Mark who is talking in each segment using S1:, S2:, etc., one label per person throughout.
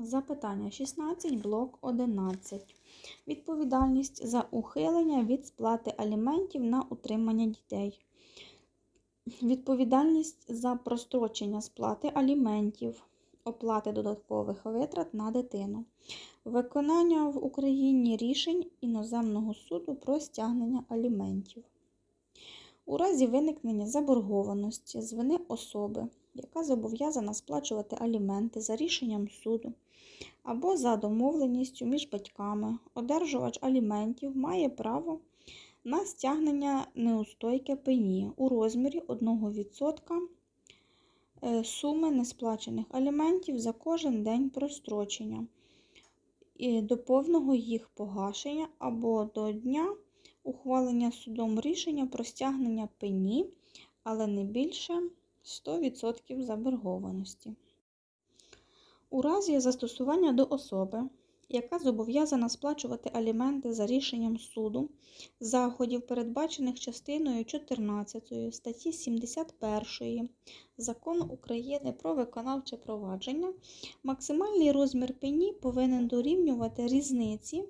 S1: Запитання 16, блок 11. Відповідальність за ухилення від сплати аліментів на утримання дітей. Відповідальність за прострочення сплати аліментів, оплати додаткових витрат на дитину. Виконання в Україні рішень іноземного суду про стягнення аліментів. У разі виникнення заборгованості з вини особи, яка зобов'язана сплачувати аліменти за рішенням суду або за домовленістю між батьками, одержувач аліментів має право на стягнення неустойки пені у розмірі 1% е, суми несплачених аліментів за кожен день прострочення до повного їх погашення або до дня ухвалення судом рішення про стягнення пені, але не більше 100% заборгованості. У разі застосування до особи, яка зобов'язана сплачувати аліменти за рішенням суду, заходів, передбачених частиною 14 статті 71 Закону України про виконавче провадження, максимальний розмір пені повинен дорівнювати різниці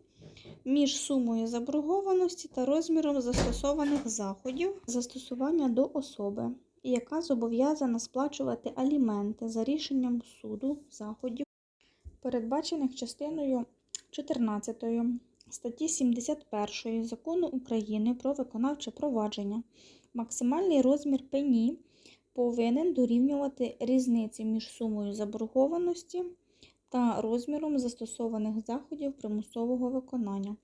S1: між сумою заборгованості та розміром застосованих заходів застосування до особи, яка зобов'язана сплачувати аліменти за рішенням суду заходів, передбачених частиною 14 статті 71 Закону України про виконавче провадження. Максимальний розмір пені повинен дорівнювати різниці між сумою заборгованості та розміром застосованих заходів примусового виконання,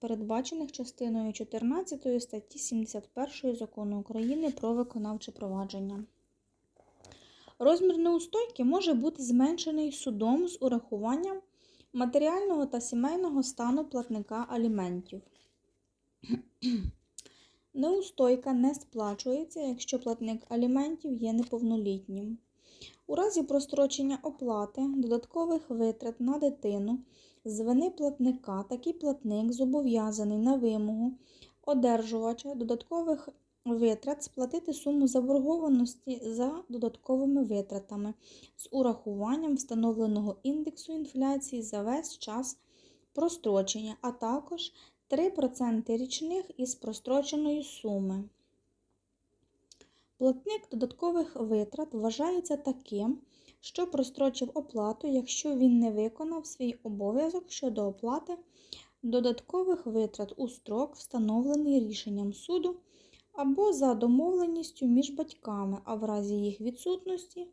S1: передбачених частиною 14 статті 71 Закону України про виконавче провадження. Розмір неустойки може бути зменшений судом з урахуванням матеріального та сімейного стану платника аліментів. Неустойка не сплачується, якщо платник аліментів є неповнолітнім. У разі прострочення оплати додаткових витрат на дитину з вини платника такий платник зобов'язаний на вимогу одержувача додаткових витрат сплатити суму заборгованості за додатковими витратами з урахуванням встановленого індексу інфляції за весь час прострочення, а також 3% річних із простроченої суми. Платник додаткових витрат вважається таким, що прострочив оплату, якщо він не виконав свій обов'язок щодо оплати додаткових витрат у строк, встановлений рішенням суду, або за домовленістю між батьками, а в разі їх відсутності,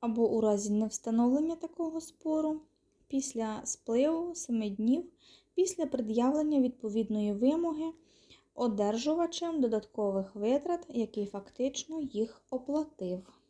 S1: або у разі невстановлення такого спору, після спливу 7 днів після пред'явлення відповідної вимоги одержувачем додаткових витрат, який фактично їх оплатив.